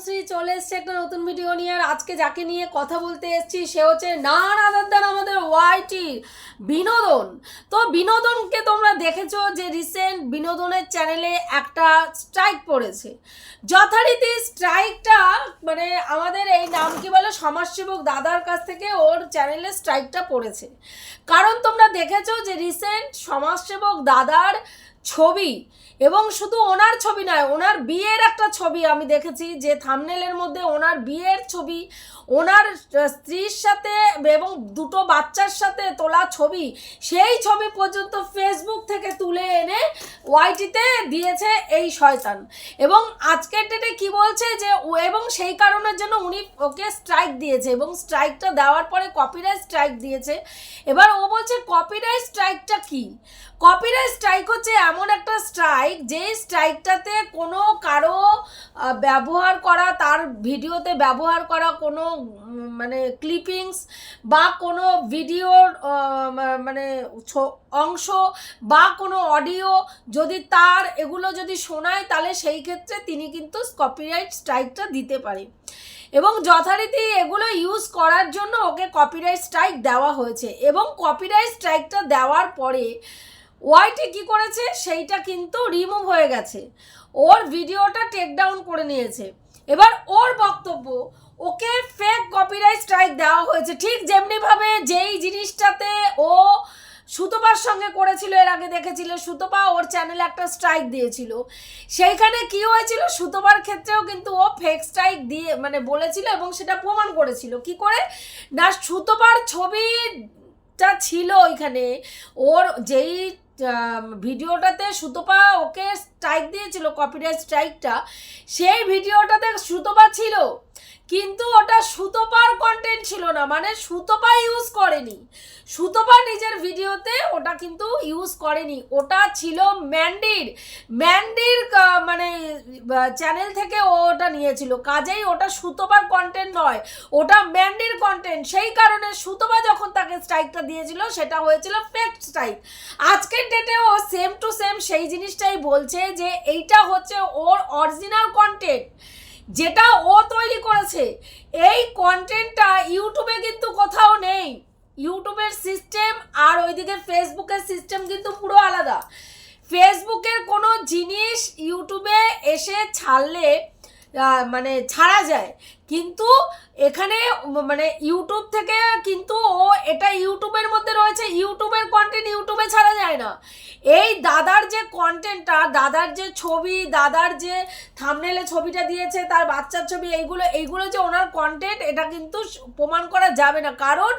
তনুশ্রী চলে এসছে একটা নতুন ভিডিও নিয়ে। আর আজকে যাকে নিয়ে কথা বলতে এসেছি, সে হচ্ছে না আদার আমাদের ওয়াইটির বিনোদন। তো বিনোদনকে তোমরা দেখেছ যে রিসেন্ট বিনোদনের চ্যানেলে একটা স্ট্রাইক পড়েছে। যথারীতি স্ট্রাইকটা মানে আমাদের এই নাম কি বলে, সমাজসেবক দাদার কাছ থেকে ওর চ্যানেলে স্ট্রাইকটা পড়েছে। কারণ তোমরা দেখেছ যে রিসেন্ট সমাজসেবক দাদার ছবি। এবং শুধু ওনার ছবি নয়, ওনার বিয়ের একটা ছবি আমি দেখেছি যে থামনেলের মধ্যে ওনার বিয়ের ছবি ওনার স্ত্রীর সাথে এবং দুটো বাচ্চার সাথে তোলা ছবি, সেই ছবি পর্যন্ত ফেসবুক থেকে তুলে এনে ওয়াইটিতে দিয়েছে এই শয়তান। এবং আজকের ডেটে কি বলছে যে এবং সেই কারণের জন্য উনি ওকে স্ট্রাইক দিয়েছে এবং স্ট্রাইকটা দেওয়ার পরে কপিরাইট স্ট্রাইক দিয়েছে। এবার ও বলছে কপিরাইট স্ট্রাইকটা কি? কপিরাইট স্ট্রাইক হচ্ছে এমন একটা স্ট্রাইক যে স্ট্রাইকটাতে কোনো কারও ব্যবহার করা, তার ভিডিওতে ব্যবহার করা কোনো মানে ক্লিপিংস বা কোনো ভিডিওর মানে অংশ বা কোনো অডিও যদি তার এগুলো যদি শোনায়, তাহলে সেই ক্ষেত্রে তিনি কিন্তু কপিরাইট স্ট্রাইকটা দিতে পারে। এবং যথারীতি এগুলো ইউজ করার জন্য ওকে কপিরাইট স্ট্রাইক দেওয়া হয়েছে। এবং কপিরাইট স্ট্রাইকটা দেওয়ার পরে ওয়াইটি কি করেছে? সেইটা কিন্তু রিমুভ হয়ে গেছে। ওর ভিডিওটা টেক ডাউন করে নিয়েছে। এবার ওর বক্তব্য ওকে ফেক কপিরাইট স্ট্রাইক দেওয়া হয়েছে। ঠিক যেমনিভাবে যেই জিনিসটাতে ও সুতপার সঙ্গে করেছিল, এর আগে দেখেছিল, সুতপা ওর চ্যানেলে একটা স্ট্রাইক দিয়েছিল। সেইখানে কি হয়েছিল? সুতপার ক্ষেত্রেও কিন্তু ও ফেক স্ট্রাইক দিয়ে মানে বলেছিল এবং সেটা প্রমাণ করেছিল। কি করে? না, সুতপার ছবিটা ছিল ওইখানে। ওর যেই ভিডিওটাতে সুতপা ওকে স্ট্রাইক দিয়েছিল কপিরাইট স্ট্রাইকটা সেই ভিডিওটাতে সুতপা ছিল। কিন্তু ওটা সুতপার কন্টেন্ট ছিল না মানে সুতপা ইউজ করেনি। সুতপা নিজের ভিডিওতে ওটা কিন্তু ইউজ করেনি। ওটা ছিল ম্যান্ডির ম্যান্ডির মানে চ্যানেল থেকে ও ওটা নিয়েছিল। কাজেই ওটা সুতপার কন্টেন্ট নয়, ওটা ম্যান্ডির কন্টেন্ট সেই কারণে সুতপা যখন তাকে স্ট্রাইকটা দিয়েছিল, সেটা হয়েছিল ফেক স্ট্রাইক আজকের ডেটে ও সেম টু সেম সেই জিনিসটাই বলছে যে এইটা হচ্ছে ওর অরিজিনাল কন্টেন্ট যেটা ও তৈরি করেছে, এই কন্টেন্টটা ইউটিউবে কিন্তু কোথাও নেই। ইউটিউবের সিস্টেম আর ওইদিকে ফেসবুকের সিস্টেম কিন্তু পুরো আলাদা। ফেসবুকের কোনো জিনিস ইউটিউবে এসে ছাড়লে মানে ছাড়া যায়। কিন্তু এখানে মানে ইউটিউব থেকে কিন্তু ও এটা ইউটিউবের মধ্যে রয়েছে। ইউটিউবের কন্টেন্ট ইউটিউবে ছাড়া যায় না। এই দাদার যে কন্টেন্টটা দাদার যে ছবি, দাদার যে থামনেলে ছবিটা দিয়েছে, তার বাচ্চার ছবি, এইগুলো এইগুলো যে ওনার কন্টেন্ট এটা কিন্তু প্রমাণ করা যাবে না। কারণ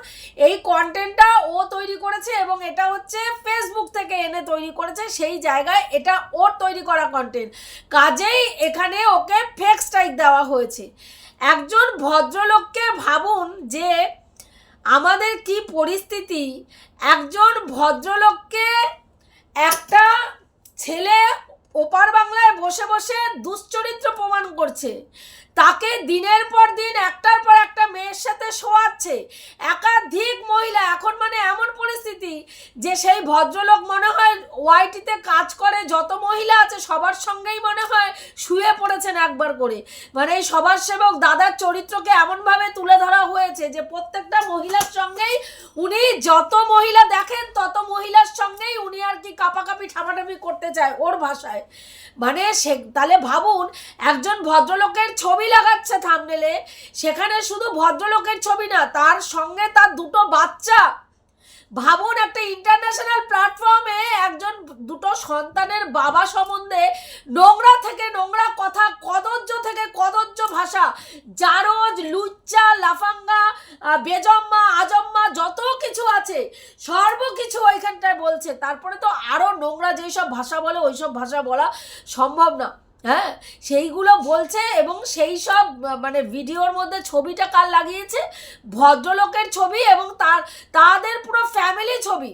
এই কন্টেন্টটা ও তৈরি করেছে এবং এটা হচ্ছে ফেসবুক থেকে এনে তৈরি করেছে। সেই জায়গায় এটা ওর তৈরি করা কন্টেন্ট কাজেই এখানে ওকে ফেক স্ট্রাইক দেওয়া হয়েছে। একজন ভদ্রলোককে ভাবুন যে আমাদের কি পরিস্থিতি। একজন ভদ্রলোককে একটা ছেলে ওপার বাংলায় বসে বসে দুশ্চরিত্র প্রমাণ করছে। তাকে দিনের পর দিন, একটার পর মেয়ের সাথে শোয়াচ্ছে। একাধিক মহিলা, এখন মানে এমন পরিস্থিতি যে সেই ভদ্রলোক মনে হয় ওয়াইটিতে কাজ করে, যত মহিলা আছে সবার সঙ্গেই মনে হয় শুয়ে পড়েছেন একবার করে। মানে এই সবার সেবক দাদার চরিত্রকে এমনভাবে তুলে ধরা হয়েছে যে প্রত্যেকটা মহিলার সঙ্গেই উনি যত মহিলা দেখেন, তত মহিলার সঙ্গেই উনি আর কি কাপাকাপি ঠাপাঠাপি করতে চায় ওর ভাষায়। মানে সে, তাহলে ভাবুন, একজন ভদ্রলোকের ছবি লাগাচ্ছে থামনেলে সেখানে শুধু ভদ্রলোকের ছবি না, তার সঙ্গে তার দুটো বাচ্চা। ভাবুন, একটা ইন্টারন্যাশনাল প্ল্যাটফর্মে একজন দুটো সন্তানের বাবা সম্বন্ধে নোংরা থেকে নোংরা কথা কদর্য থেকে কদর্য ভাষা, জারজ, লুচ্চা, লাফাঙ্গা বেজম্মা, আজম্মা, যত কিছু আছে, সর্বকিছু ওইখানটায় বলছে। তারপরে তো আরও নোংরা যেই সব ভাষা বলে ওই সব ভাষা বলা সম্ভব না। হ্যাঁ সেইগুলো বলছে এবং সেই সব মানে ভিডিওর মধ্যে ছবিটা কার লাগিয়েছে? ভদ্রলোকের ছবি এবং তার, তাদের পুরো ফ্যামিলি ছবি।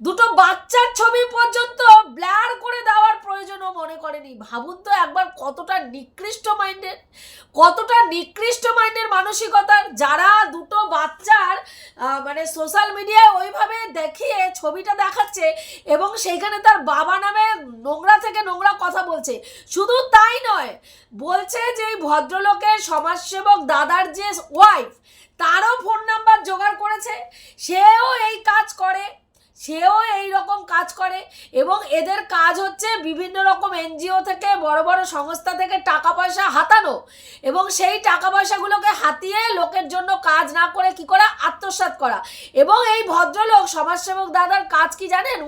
দুটো বাচ্চার ছবি পর্যন্ত ব্লার করে দেওয়ার প্রয়োজনও মনে করেনি। ভাবুন তো একবার কতটা নিকৃষ্ট মাইন্ডের, কতটা নিকৃষ্ট মাইন্ডের মানসিকতার যারা দুটো বাচ্চার মানে সোশ্যাল মিডিয়ায় ওইভাবে দেখিয়ে ছবিটা দেখাচ্ছে এবং সেইখানে তার বাবা নামে নোংরা কথা বলছে। শুধু তাই নয়, বলছে যে ভদ্রলোকের সমাজসেবক দাদার যে ওয়াইফ তারও ফোন নাম্বার জোগাড় করেছে, সেও এই কাজ করে। সেও এই রকম কাজ করে এবং এদের কাজ হচ্ছে বিভিন্ন রকম এনজিও থেকে, বড় বড় সংস্থা থেকে টাকা পয়সা হাতানো এবং সেই টাকা পয়সাগুলোকে হাতিয়ে লোকের জন্য কাজ না করে কি করা? আত্মসাৎ করা। এবং এই ভদ্রলোক সমাজসেবক দাদার কাজ কি জানেন?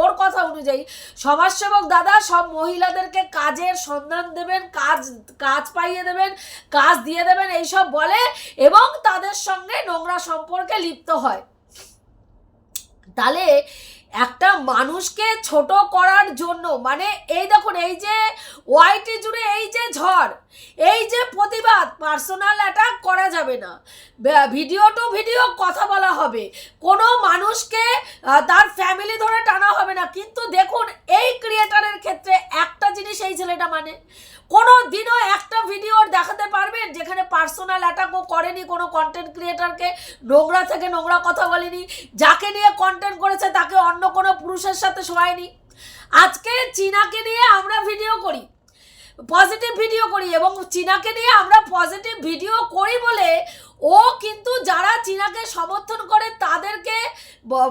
ওর কথা অনুযায়ী সমাজসেবক দাদা সব মহিলাদেরকে কাজের সন্ধান দেবেন, কাজ কাজ পাইয়ে দেবেন, কাজ দিয়ে দেবেন, এইসব বলে এবং তাদের সঙ্গে নোংরা সম্পর্কে লিপ্ত হয়। তাহলে একটা মানুষকে ছোট করার জন্য মানে এই দেখুন, এই যে ওয়াইটি জুড়ে এই যে ঝড়, এই যে প্রতিবাদ পার্সোনাল অ্যাটাক করা যাবে না। ভিডিও টু ভিডিও কথা বলা হবে। কোনো মানুষকে তার ফ্যামিলি ধরে টানা হবে না। কিন্তু দেখুন, এই ক্রিয়েটারের ক্ষেত্রে একটা জিনিস এই ছেলেটা মানে। কোনো দিনও একটা ভিডিও দেখাতে পারবেন যেখানে পার্সোনাল অ্যাটাকও করেনি কোনো কন্টেন্ট ক্রিয়েটারকে নোংরা থেকে নোংরা কথা বলেনি। যাকে নিয়ে কন্টেন্ট করেছে তাকে অন্য কোনো পুরুষের সাথে শোয়ায়নি। আজকে চীনাকে নিয়ে আমরা ভিডিও করি। পজিটিভ ভিডিও করি এবং চীনাকে নিয়ে আমরা পজিটিভ ভিডিও করি বলে ও কিন্তু যারা চীনাকে সমর্থন করে তাদেরকে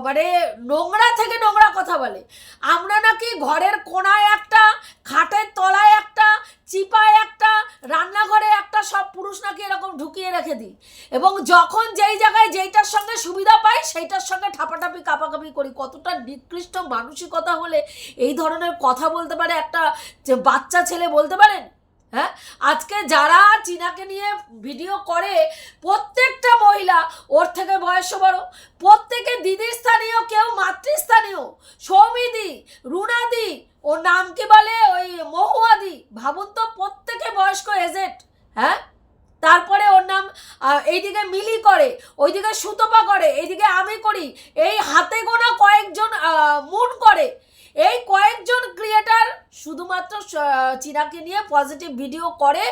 মানে নোংরা থেকে নোংরা কথা বলে। আমরা নাকি ঘরের কোনায় একটা, খাটের তলায় একটা চিপায় একটা, রান্নাঘরে একটা সব পুরুষ নাকি এরকম ঢুকিয়ে রেখে দিই। এবং যখন যেই জায়গায় যেইটার সঙ্গে সুবিধা পাই, সেইটার সঙ্গে ঠাপাঠাপি, কাপাকাপি করি। কতটা নিকৃষ্ট মানসিকতা হলে এই ধরনের কথা বলতে পারে একটা যে বাচ্চা ছেলে বলতে পারেন? হ্যাঁ? আজকে যারা চীনাকে নিয়ে ভিডিও করে, প্রত্যেকটা মহিলা, ওর থেকে বয়স বড়, প্রত্যেকে দিদির স্থানীয়, কেউ মাতৃস্থানীয়, সৌমিদি, রুনাদি ওর নাম কি বলে? ওই মহুয়াদি। ভাবুন তো, প্রত্যেকে বয়স্ক এজেন্ট হ্যাঁ? তারপরে ওর নাম এইদিকে মিলি করে, ওইদিকে সুতপা করে, এইদিকে আমি করি, এই হাতে গোনা কয়েকজন মুন করে। এই কয়েকজন ক্রিয়েটার শুধুমাত্র চীনাকে নিয়ে পজিটিভ ভিডিও করে,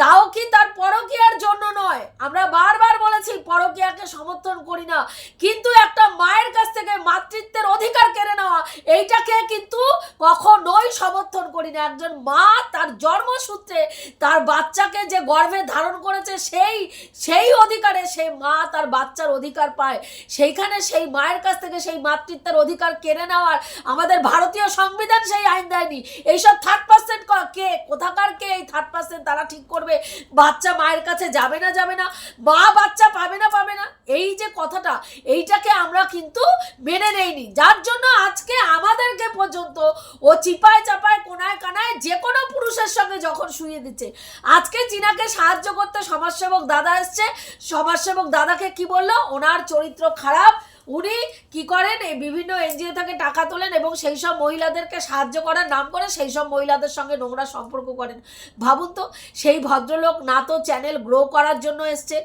তাও কি তার পরকীয়ার জন্য নয়? আমরা বারবার বলেছি, পরকীয়াকে সমর্থন করি না। কিন্তু একটা মায়ের কাছ থেকে মাতৃত্বের অধিকার কেড়ে নেওয়া, এইটাকে কিন্তু কখনোই সমর্থন করি না। একজন মা তার জন্মসূত্রে তার বাচ্চাকে যে গর্ভে ধারণ করেছে, সেই সেই অধিকারে সেই মা তার বাচ্চার অধিকার পায়। সেইখানে সেই মায়ের কাছ থেকে সেই মাতৃত্বের অধিকার কেড়ে নেওয়ার আমাদের ভারতীয় সংবিধান সেই আইন দেয়নি। এইসব থার্ড পার্সেন্ট কে কোথাকার কে এই থার্ড পার্সেন্ট তারা ঠিক করবে? বাচ্চা মায়ের কাছে যাবে না যাবে না? মা বাচ্চা পাবে না পাবে না? এই যে কথাটা, এইটাকে আমরা কিন্তু মেনে নেইনি। যার জন্য আজকে আমাদেরকে পর্যন্ত ও চিপায় চাপায়, কোনায় কানায় যে কোনো পুরুষের সঙ্গে যখন শুয়ে দিচ্ছে, আজকে চীনাকে সাহায্য করতে সমাজসেবক দাদা এসছে। সমাজসেবক দাদাকে কি বলল? ওনার চরিত্র খারাপ উনি কি করেন? এই বিভিন্ন এনজিও থেকে টাকা তোলেন এবং সেই সব মহিলাদেরকে সাহায্য করার নাম করে সেই সব মহিলাদের সঙ্গে নোংরা সম্পর্ক করেন। ভাবুন তো, সেই ভদ্রলোক না তো চ্যানেল গ্রো করার জন্য এসছে,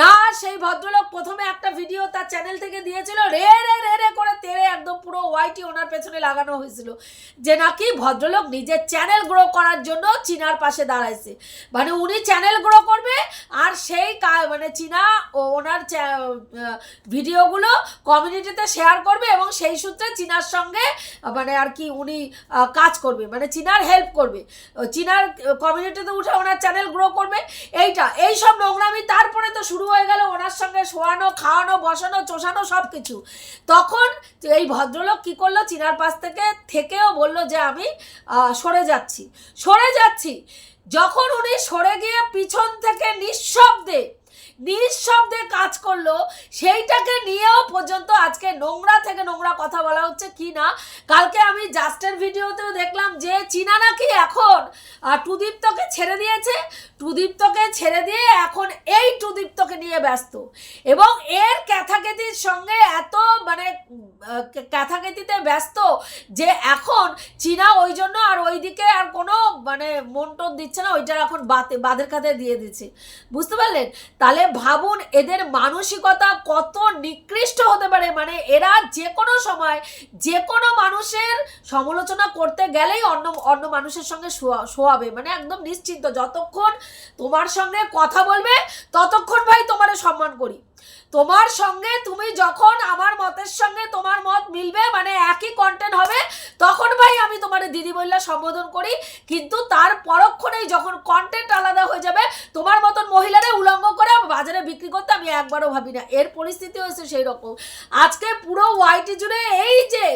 না সেই ভদ্রলোক প্রথমে একটা ভিডিও তার চ্যানেল থেকে দিয়েছিল, রে রে রে রে করে তেরে একদম পুরো ওয়াইটি ওনার পেছনে লাগানো হয়েছিল। যে নাকি ভদ্রলোক নিজের চ্যানেল গ্রো করার জন্য চীনার পাশে দাঁড়াইছে। মানে উনি চ্যানেল গ্রো করবে আর সেই মানে চীনা ওনার ভিডিওগুলো কমিউনিটিতে শেয়ার করবে এবং সেই সূত্রে চীনার সঙ্গে মানে আর কি উনি কাজ করবে মানে চীনার হেল্প করবে। চীনার কমিউনিটিতে উঠে ওনার চ্যানেল গ্রো করবে। এইটা এই সব নোংরামি তারপরে তো শুরু হয়ে গেল ওনার সঙ্গে শোয়ানো, খাওয়ানো, বসানো, চোষানো সব কিছু তখন এই ভদ্রলোক কি করল, চীনার পাশ থেকে, থেকেও বলল যে আমি সরে যাচ্ছি। সরে যাচ্ছি, যখন উনি সরে গিয়ে পিছন থেকে নিঃশব্দে নিঃশব্দে কাজ করল, সেইটাকে নিয়েও পর্যন্ত আজকে নোংরা থেকে নোংরা কথা বলা হচ্ছে, কি না? কালকে আমি জাস্টের ভিডিওতেও দেখলাম যে চীনা নাকি এখন টুদীপ্তকে ছেড়ে দিয়েছে। টুদীপ্তকে ছেড়ে দিয়ে এখন এই টুদীপ্তকে নিয়ে ব্যস্ত। এবং এর ক্যাথাকেতির সঙ্গে এত মানে ক্যাথাকেতিতে ব্যস্ত যে এখন চীনা ওই জন্য আর ওইদিকে আর কোনো মানে মন্টন দিচ্ছে না, ওইটার এখন বাদের খাতে দিয়ে দিচ্ছে। বুঝতে পারলেন? তাহলে ভাবুন এদের মানসিকতা কত নিকৃষ্ট হতে পারে। মানে এরা যে কোনো সময় যে কোনো মানুষের সমালোচনা করতে গেলেই অন্য অন্য মানুষের সঙ্গে শোয়াবে। মানে একদম নিশ্চিন্ত, যতক্ষণ তোমার সঙ্গে কথা বলবে, ততক্ষণ ভাই তোমারে সম্মান করি। তোমার সঙ্গে তুমি যখন আমার মতের সঙ্গে তোমার মত মিলবে মানে একই কন্টেন্ট হবে, তখন ভাই আমি তোমার দিদি বললা সম্বোধন করি। কিন্তু তার পরক্ষণেই যখন কন্টেন্ট আলাদা হয়ে যাবে, তোমার মতন মহিলারা উলঙ্গ করে বাজারে বিক্রি করতে আমি একবারও ভাবি না। এর পরিস্থিতি হয়েছে সেই রকম আজকে পুরো ওয়াইটি জুড়ে এই যে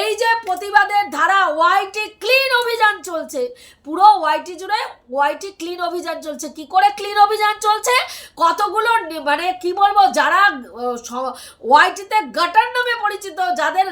এই যে প্রতিবাদের ধারা ওয়াইটি ক্লিন অভিযান চলছে। পুরো ওয়াইটি জুড়ে ওয়াইটি ক্লিন অভিযান চলছে। কি করে ক্লিন অভিযান চলছে? কতগুলো মানে কি বলব, যারা ওয়াইটিতে গাটার নামে পরিচিত, যাদের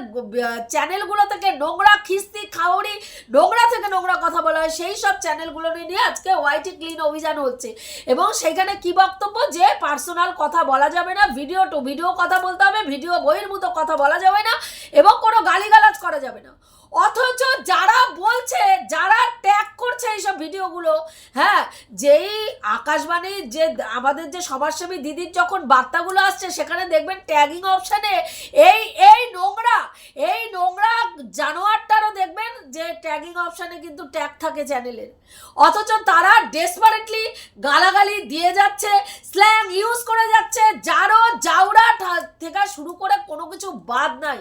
চ্যানেলগুলো থেকে নোংরা খিস্তি খাওয়ারি নোংরা থেকে নোংরা কথা বলা হয়, সেই সব চ্যানেলগুলো নিয়ে আজকে ওয়াইটি ক্লিন অভিযান হচ্ছে। এবং সেখানে কি বক্তব্য? যে পার্সোনাল কথা বলা যাবে না ভিডিও টু ভিডিও কথা বলতে হবে ভিডিও বহির্ভূত কথা বলা যাবে না, এবং কোনো গালিগালাজ করা যাবে না। অথচ যারা বলছে, যারা ট্যাগ করছে এইসব ভিডিওগুলো। হ্যাঁ যেই আকাশবাণীর যে আমাদের যে সমাজসেবী দিদির যখন বার্তাগুলো আসছে, সেখানে দেখবেন ট্যাগিং অপশানে এই এই নোংরা এই নোংরা জানোয়ারটারও দেখবেন যে ট্যাগিং অপশানে কিন্তু ট্যাগ থাকে চ্যানেলের অথচ তারা ডেসপারেটলি গালাগালি দিয়ে যাচ্ছে স্ল্যাং ইউজ করে যাচ্ছে যারও জাউরা থেকে শুরু করে কোনো কিছু বাদ নাই।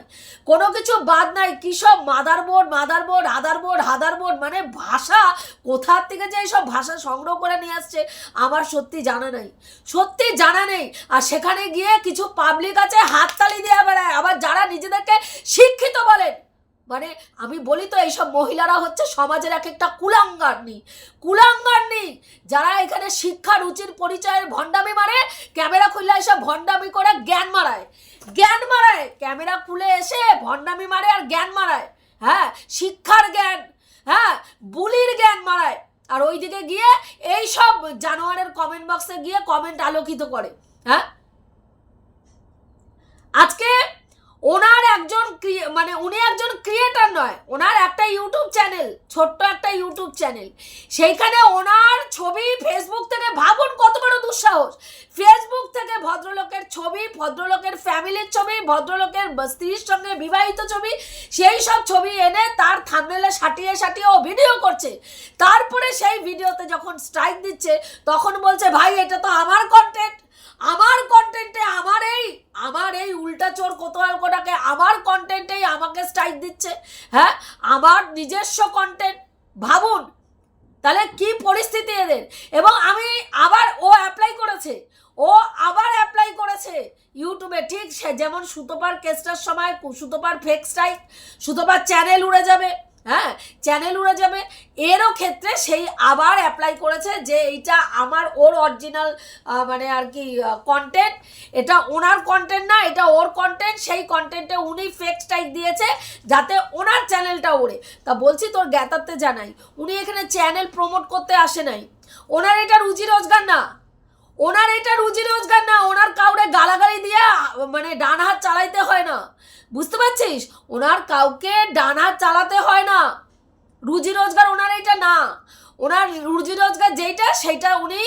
কোনো কিছু বাদ নাই কী সব mother board mother board motherboard motherboard আদারবোর্ড হাদারবোর্ড মানে ভাষা কোথার থেকে যে এইসব ভাষা সংগ্রহ করে নিয়ে আসছে, আমার সত্যি জানা নেই। সত্যি জানা নেই। আর সেখানে গিয়ে কিছু পাবলিক আছে, হাততালি দেওয়া বেড়ায়। আবার যারা নিজেদেরকে শিক্ষিত বলেন মানে আমি বলি তো এইসব মহিলারা হচ্ছে সমাজের এক একটা কুলাঙ্গারনি। কুলাঙ্গারনি, যারা এখানে শিক্ষা, রুচির, পরিচয়ের ভণ্ডামি মারে, ক্যামেরা খুললে এসে ভণ্ডামি করে জ্ঞান মারায়। জ্ঞান মারায়। ক্যামেরা খুলে এসে ভণ্ডামি মারে আর জ্ঞান মারায়। হ্যাঁ শিক্ষার জ্ঞান। হ্যাঁ বুলির জ্ঞান মারায়। আর ওই দিকে গিয়ে এই সব জানোয়ারের কমেন্ট বক্সে গিয়ে কমেন্ট আলোকিত করে হ্যাঁ? আজকে ওনার একজন মানে উনি একজন ক্রিয়েটার নয়, ওনার একটা ইউটিউব চ্যানেল ছোট্ট একটা ইউটিউব চ্যানেল সেইখানে ওনার ছবি ফেসবুক থেকে ভাবুন কত বড় দুঃসাহস। ফেসবুক থেকে ভদ্রলোকের ছবি ভদ্রলোকের ফ্যামিলির ছবি, ভদ্রলোকের স্ত্রীর সঙ্গে বিবাহিত ছবি, সেই সব ছবি এনে তার থামনেলে সাটিয়ে সাটিয়ে ও ভিডিও করছে। তারপরে সেই ভিডিওতে যখন স্ট্রাইক দিচ্ছে, তখন বলছে, ভাই, এটা তো আমার কন্টেন্ট আমার কন্টেন্টে আমার এই আমার এই উল্টা চোর কোতোয়ালকোটাকে আমার কন্টেন্টেই আমাকে স্ট্রাইক দিচ্ছে। হ্যাঁ আমার নিজস্ব কন্টেন্ট ভাবুন, তাহলে কি পরিস্থিতি এদের? এবং আমি আবার ও অ্যাপ্লাই করেছে। ও আবার অ্যাপ্লাই করেছে। ইউটিউবে ঠিক সে যেমন সুতোপার কেসটার সময় সুতোপার ফেক স্ট্রাইক সুতোপার চ্যানেল উড়ে যাবে হ্যাঁ? চ্যানেল উড়ে যাবে, এরও ক্ষেত্রে সেই আবার অ্যাপ্লাই করেছে যে এইটা আমার ওর অরিজিনাল মানে আর কি কন্টেন্ট এটা ওনার কন্টেন্ট না, এটা ওর কন্টেন্ট সেই কন্টেন্টে উনি ফেক স্ট্রাইক দিয়েছে যাতে ওনার চ্যানেলটা ওড়ে। তা বলছি তোর জ্ঞাতার্থে জানাই, উনি এখানে চ্যানেল প্রমোট করতে আসে নাই। ওনার এটা রুজি রোজগার না। ওনার এটা রুজি রোজগার না, ওনার কাউরে গালাগালি দিয়ে মানে ডান হাত চালাইতে হয় না। বুঝতে পারছিস? ওনার কাউকে ডান হাত চালাতে হয় না। রুজি রোজগার ওনার এটা না। ওনার রুজি রোজগার যেইটা, সেইটা উনি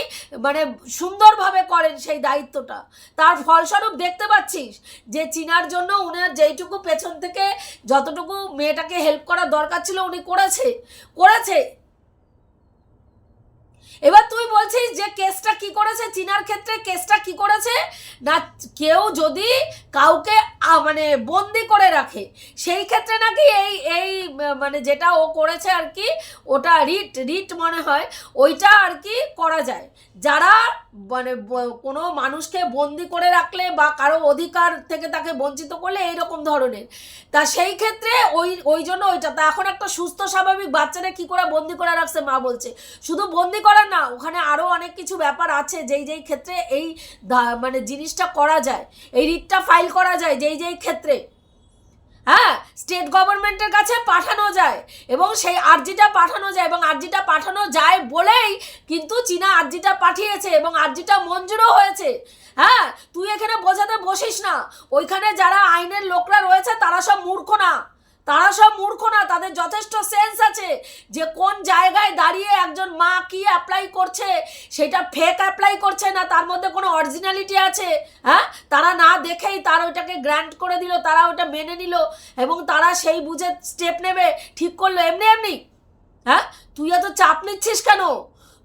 মানে সুন্দরভাবে করেন সেই দায়িত্বটা। তার ফলস্বরূপ দেখতে পাচ্ছিস যে চিনার জন্য উনার যেইটুকু পেছন থেকে যতটুকু মেয়েটাকে হেল্প করার দরকার ছিল উনি করেছে। করেছে। এবার তুই বলছিস যে কেসটা কি করেছে? চিনার ক্ষেত্রে কেসটা কি করেছে? না, কেউ যদি কাউকে মানে বন্দি করে রাখে, সেই ক্ষেত্রে নাকি এই এই মানে যেটা ও করেছে আর কি, ওটা রিট রিট মনে হয়, ওইটা আর কি করা যায়। যারা মানে কোনো মানুষকে বন্দি করে রাখলে বা কারও অধিকার থেকে তাকে বঞ্চিত করলে এইরকম ধরনের। তা সেই ক্ষেত্রে ওই ওই জন্য ওইটা। তা এখন একটা সুস্থ, স্বাভাবিক বাচ্চারা কি করে বন্দি করে রাখছে, মা বলছে। শুধু বন্দি করা না, ওখানে আরও অনেক কিছু ব্যাপার আছে, যেই যেই ক্ষেত্রে এই মানে জিনিসটা করা যায়, এই রিটটা ফাইল করা যায়, যেই যেই ক্ষেত্রে। স্টেট গভর্নমেন্টের কাছে পাঠানো যায় এবং সেই আর্জিটা পাঠানো যায় এবং আর্জিটা পাঠানো যায় বলেই কিন্তু চীনা আর্জিটা পাঠিয়েছে এবং আর্জিটা মঞ্জুরও হয়েছে। হ্যাঁ তুই এখানে বোঝাতে বসিস না। ওইখানে যারা আইনের লোকরা রয়েছে তারা সব মূর্খ না। তারা সব মূর্খ না, তাদের যথেষ্ট সেন্স আছে যে কোন জায়গায় দাঁড়িয়ে একজন মা কি অ্যাপ্লাই করছে, সেটা ফেক অ্যাপ্লাই করছে না, তার মধ্যে কোনো অরিজিনালিটি আছে হ্যাঁ? তারা না দেখেই তারা ওইটাকে গ্র্যান্ট করে দিল, তারা ওটা মেনে নিল, এবং তারা সেই বুঝে স্টেপ নেবে, ঠিক করল, এমনি এমনি হ্যাঁ? তুই এত চাপ নিচ্ছিস কেন?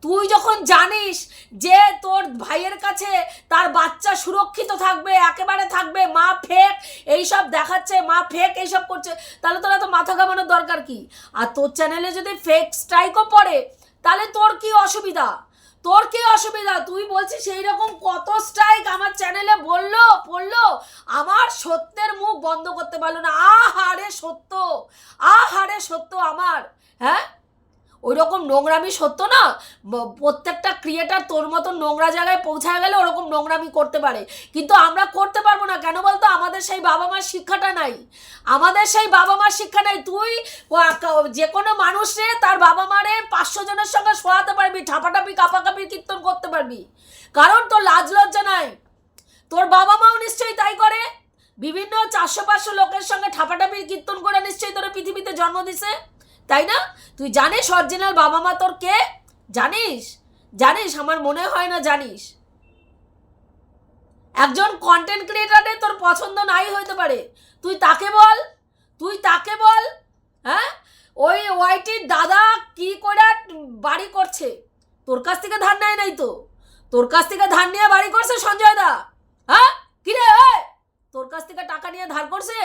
তুই যখন জানিস যে তোর ভাইয়ের কাছে তার বাচ্চা সুরক্ষিত থাকবে, একেবারে থাকবে, মা ফেক এইসব দেখাচ্ছে, মা ফেক এইসব করছে, তাহলে তোরা তো মাথা ঘামানোর দরকার কি? আর তোর চ্যানেলে যদি ফেক স্ট্রাইকও পড়ে, তাহলে তোর কি অসুবিধা? তোর কি অসুবিধা? তুই বলছিস সেই রকম কত স্ট্রাইক আমার চ্যানেলে বলল, পড়ল, আমার সত্যের মুখ বন্ধ করতে পারল না। আহারে সত্য আহারে সত্য আমার হ্যাঁ? ওই রকম নোংরামি সত্য না? প্রত্যেকটা ক্রিয়েটার তোর মতো নোংরা জায়গায় পৌঁছায় গেলে ওরকম নোংরামি করতে পারে। কিন্তু আমরা করতে পারব না। কেন বলতো? আমাদের সেই বাবা মার শিক্ষাটা নাই। আমাদের সেই বাবা মার শিক্ষা নাই। তুই যে কোনো মানুষে তার বাবা মারে পাঁচশো জনের সঙ্গে শোয়াতে পারবি ঠাপাটাপি কাপাকাপি কীর্তন করতে পারবি। কারণ তোর লাজ লজ্জা নাই। তোর বাবা মাও নিশ্চয়ই তাই করে। বিভিন্ন চারশো পাঁচশো লোকের সঙ্গে ঠাপাঠাপি কীর্তন করে নিশ্চয়ই তোর পৃথিবীতে জন্ম দিছে। তাই না? তুই জানিস অরিজিনাল বাবা মা তোর কে? জানিস? জানিস, আমার মনে হয় না জানিস। একজন কন্টেন্ট ক্রিয়েটারে তোর পছন্দ নাই হইতে পারে। তুই তাকে বল, তুই তাকে বল হ্যাঁ? ওই ওয়াইটির দাদা কি করে বাড়ি করছে? তোর কাছ থেকে ধার নেয় নাই তো। তোর কাছ থেকে ধার নিয়ে বাড়ি করছে সঞ্জয় দা। হ্যাঁ? কিরে তোর কাছ থেকে টাকা নিয়ে ধার করছে?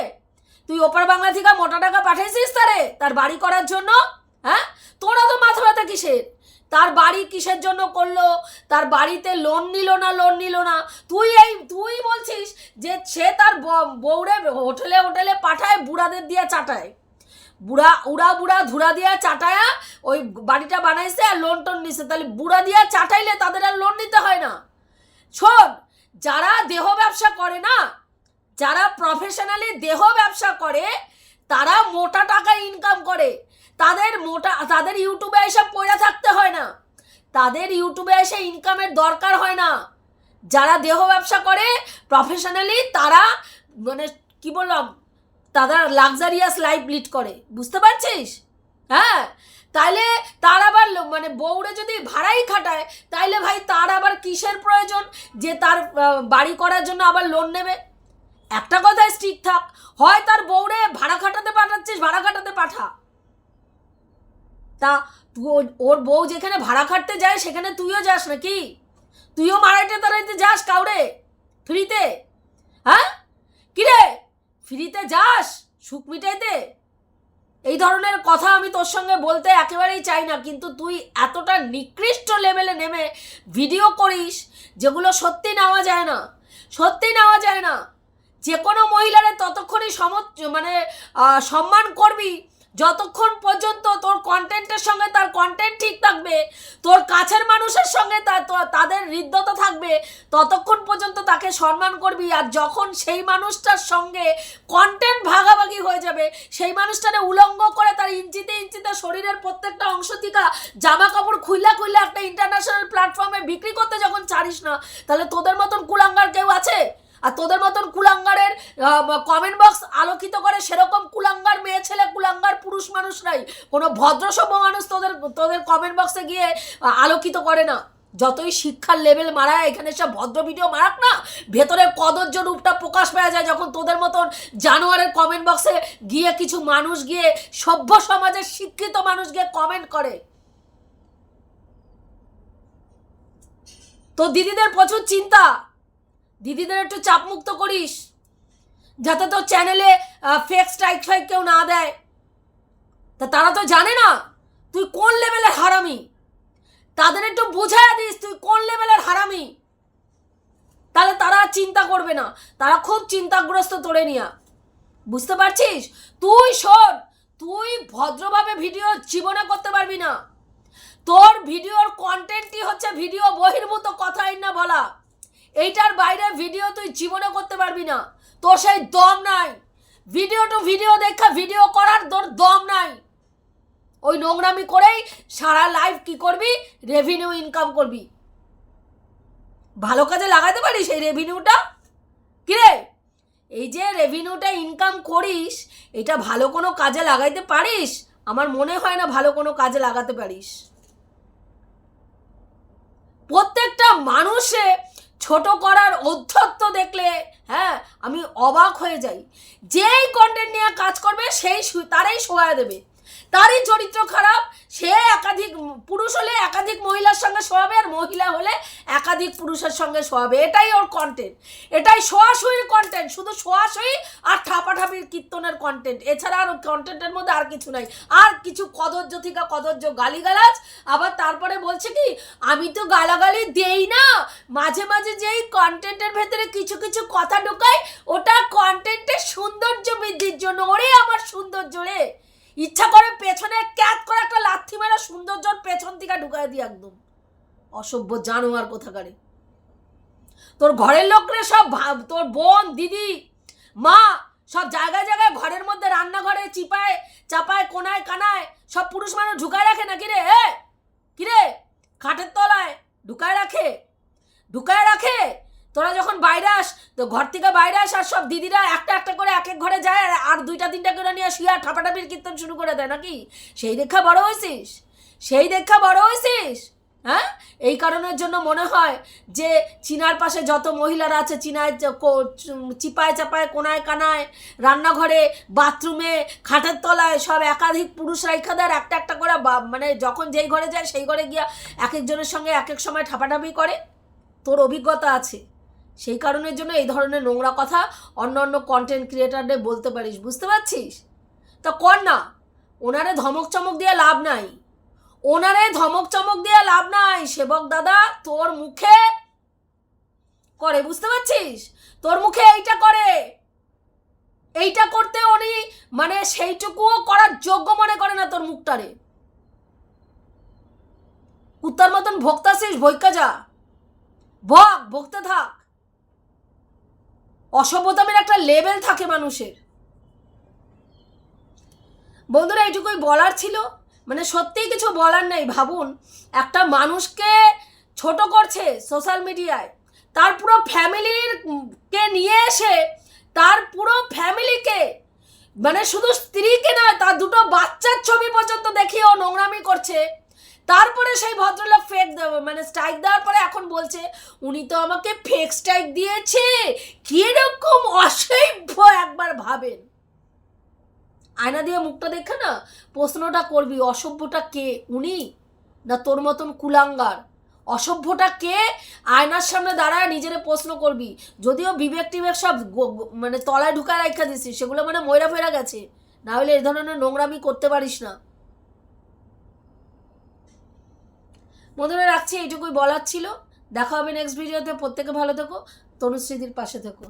তুই ওপার বাংলা থেকে মোটা টাকা পাঠাইছিস তারে? তার বাড়ি করার জন্য? হ্যাঁ? তোরা তো মাথা ব্যথা কিসের? তার বাড়ি কিসের জন্য করল? তার বাড়িতে লোন নিল না লোন নিল না? তুই এই, তুই বলছিস যে সে তার বউরে হোটেলে হোটেলে পাঠায়, বুড়াদের দিয়ে চাটায়। বুড়া, উড়া, বুড়া, ধুরা দিয়া চাটায়া ওই বাড়িটা বানাইছে আর লোন টোন নিছে। তাহলে বুড়া দিয়া চাটাইলে তাদের আর লোন নিতে হয় না। শোন, যারা দেহ ব্যবসা করে না যারা প্রফেশনালি দেহ ব্যবসা করে, তারা মোটা টাকা ইনকাম করে। তাদের মোটা, তাদের ইউটিউবে এসে পড়ে থাকতে হয় না। তাদের ইউটিউবে এসে ইনকামের দরকার হয় না। যারা দেহ ব্যবসা করে প্রফেশনালি তারা মানে কি বললাম, তারা লাক্সারিয়াস লাইফ লিড করে। বুঝতে পারছিস? হ্যাঁ? তাইলে তার আবার মানে বউরে যদি ভাড়াই খাটায়, তাইলে ভাই তার আবার কিসের প্রয়োজন? যে তার বাড়ি করার জন্য আবার লোন নেবে। একটা কথায় স্ট্রিক থাক। হয় তার বউরে ভাড়া খাটাতে পাঠাচ্ছিস, ভাড়া খাটাতে পাঠা। তা ওর বউ যেখানে ভাড়া খাটতে যায়, সেখানে তুইও যাস নাকি? তুইও মারাইতে তারাইতে যাস কাউরে? ফ্রিতে? হ্যাঁ? কিরে? ফ্রিতে যাস? সুখ মিটাইতে? এই ধরনের কথা আমি তোর সঙ্গে বলতে একেবারেই চাই না, কিন্তু তুই এতটা নিকৃষ্ট লেভেলে নেমে ভিডিও করিস, যেগুলো সত্যি নেওয়া যায় না। সত্যি নেওয়া যায় না। যে কোনো মহিলারে ততক্ষণই সম মানে সম্মান করবি। যতক্ষণ পর্যন্ত তোর কন্টেন্টের সঙ্গে তার কন্টেন্ট ঠিক থাকবে, তোর কাছের মানুষের সঙ্গে তা- তো- তাদের হৃদ্যতা থাকবে, ততক্ষণ পর্যন্ত তাকে সম্মান করবি। আর যখন সেই মানুষটার সঙ্গে কন্টেন্ট ভাগাভাগি হয়ে যাবে, সেই মানুষটারে উলঙ্গ করে তার ইঞ্চিতে ইঞ্চিতে শরীরের প্রত্যেকটা অংশ থেকে জামা কাপড় খুইলা খুইলা একটা ইন্টারন্যাশনাল প্ল্যাটফর্মে বিক্রি করতে যখন ছাড়িস না, তাহলে তোদের মতন কুলাঙ্গার কেউ আছে? আর তোদের মতন কুলাঙ্গারের কমেন্ট বক্স আলোকিত করে সেরকম কুলাঙ্গার মেয়ে ছেলে, কুলাঙ্গার পুরুষ মানুষ নাই। কোনো ভদ্রসভ্য মানুষ তোদের তোদের কমেন্ট বক্সে গিয়ে আলোকিত করে না। যতই শিক্ষার লেভেল মারায়, এখানে সব ভদ্র ভিডিও মারাক না ভেতরের কদর্য রূপটা প্রকাশ পাওয়া যায় যখন তোদের মতন জানোয়ারের কমেন্ট বক্সে গিয়ে কিছু মানুষ গিয়ে, সভ্য সমাজের শিক্ষিত মানুষ গিয়ে কমেন্ট করে। তো দিদিদের প্রচুর চিন্তা। দিদিদের একটু চাপমুক্ত করিস, যাতে তোর চ্যানেলে ফেক স্ট্রাইক ফাইক কেউ না দেয়। তা তারা তো জানে না, তুই কোন লেভেলের হারামি? তাদের একটু বুঝায় দিস, তুই কোন লেভেলের হারামি? তাহলে তারা চিন্তা করবে না, তারা খুব চিন্তাগ্রস্ত তোরে নিয়া। বুঝতে পারছিস? তুই শোন, তুই ভদ্রভাবে ভিডিও জীবনে করতে পারবি না। তোর ভিডিওর কন্টেন্টই হচ্ছে ভিডিও বহির্ভূত কথাই না বলা। এইটার বাইরে ভিডিও তুই জীবনে করতে পারবি না। তোর সেই দম নাই। ভিডিও টু ভিডিও দেখা ভিডিও করার তোর দম নাই। ওই নোংরামি করেই সারা লাইফ কি করবি? রেভিনিউ ইনকাম করবি। ভালো কাজে লাগাতে পারিস এই রেভিনিউটা কিরে এই যে রেভিনিউটা ইনকাম করিস, এটা ভালো কোনো কাজে লাগাইতে পারিস? আমার মনে হয় না ভালো কোনো কাজে লাগাতে পারিস। প্রত্যেকটা মানুষে ছোট করার অধ্যত্ব দেখলে হ্যাঁ আমি অবাক হয়ে যাই। যেই কন্টেন্ট নিয়ে কাজ করবে, সেই তারাই সোয়া দেবে। তারই চরিত্র খারাপ, সে একাধিক, পুরুষ হলে একাধিক মহিলার সঙ্গে শোয়াবে আর মহিলা হলে একাধিক পুরুষের সঙ্গে শোয়াবে এটাই ওর কন্টেন্ট এটাই শোয়াশুয়ির কন্টেন্ট শুধু শোয়াশুয়ি আর ঠাপাঠাপির কীর্তনের কন্টেন্ট এছাড়া আর কন্টেন্টের মধ্যে আর কিছু নাই। আর কিছু কদর্য থেকে কদর্য গালিগালাজ। আবার তারপরে বলছে কি, আমি তো গালাগালি দেই না। মাঝে মাঝে যেই কন্টেন্টের ভেতরে কিছু কিছু কথা ঢোকাই, ওটা কন্টেন্টের সৌন্দর্য বৃদ্ধির জন্য। ওরে আমার সৌন্দর্য রে। ইচ্ছা করে পেছনে ক্যাট করে একটা লাথি মেরে সৌন্দর্যর পেছন থেকে ঢুকাই দিই একদম। অসভ্য জানোয়ার কোথাকারে। তোর ঘরের লোকরে সব তোর বোন, দিদি, মা সব জায়গায় জায়গায় ঘরের মধ্যে রান্নাঘরে চিপায়, চাপায়, কোনায়, কানায় সব পুরুষ মানুষ ঢুকায় রাখে না কিরে এ কিরে খাটের তলায় ঢুকায় রাখে? ঢুকায় রাখে? তোরা যখন বাইরে আস, তো ঘর থেকে বাইরে আস আর সব দিদিরা একটা একটা করে এক এক ঘরে যায় আর- দুইটা তিনটা করে নিয়ে শুয়ে ঠাপাঠাপির কীর্তন শুরু করে দেয় নাকি? সেই দেখা বড় হয়েছিস? সেই দেখা বড় হয়েছিস? হ্যাঁ? এই কারণের জন্য মনে হয় যে চিনার পাশে যত মহিলারা আছে, চিনায় চিপায় চাপায়, কোনায় কানায়, রান্নাঘরে, বাথরুমে, খাটের তলায় সব একাধিক পুরুষ দেয় একটা একটা করে মানে যখন যেই ঘরে যায় সেই ঘরে গিয়া এক একজনের সঙ্গে এক এক সময় ঠাপাঠাপি করে। তোর অভিজ্ঞতা আছে। সেই কারণের জন্য এই ধরনের নোংরা কথা অন্য অন্য কন্টেন্ট ক্রিয়েটারদের বলতে পারিস, বুঝতে পারছিস? তা কর না। ওনারে ধমক চমক দিয়ে লাভ নাই। ওনারে ধমক চমক দিয়ে লাভ নাই। সেবক দাদা, তোর মুখে করে, বুঝতে পারছিস? তোর মুখে এইটা করে। এইটা করতে উনি মানে সেইটুকুও করার যোগ্য মনে করে না তোর মুখটারে। কুত্তার মতন ভোক্তাছিস ভৈকা যা। ভোগ ভোগতে থাক। অসভ্যতামের একটা লেভেল থাকে মানুষের। বন্ধুরা, এইটুকুই বলার ছিল। মানে সত্যিই কিছু বলার নেই, ভাবুন। একটা মানুষকে ছোট করছে সোশ্যাল মিডিয়ায় তার পুরো ফ্যামিলির কে নিয়ে এসে তার পুরো ফ্যামিলিকে মানে শুধু স্ত্রীকে নয়, তার দুটো বাচ্চার ছবি পর্যন্ত ও নোংরামি করছে। তারপরে সেই ভদ্রলোক ফেক দেবে মানে স্ট্রাইক দেওয়ার পরে এখন বলছে, উনি তো আমাকে ফেক স্ট্রাইক দিয়েছে। কীরকম অসভ্য একবার ভাবেন। আয়না দিয়ে মুখটা দেখে না প্রশ্নটা করবি, অসভ্যটা কে, উনি? না তোর মতন কুলাঙ্গার? অসভ্যটা কে? আয়নার সামনে দাঁড়ায় নিজেরে প্রশ্ন করবি। যদিও বিবেক টিবেক সব মানে তলায় ঢুকায় রাখা দিছিস, সেগুলো মানে ময়রা ফেরা গেছে। না হলে এই ধরনের নোংরামি করতে পারিস না। বন্ধুরা, রাখছি, এইটুকুই বলার ছিল। দেখা হবে নেক্সট ভিডিওতে প্রত্যেকে ভালো থেকো। তনুশ্রীদির পাশে থেকো।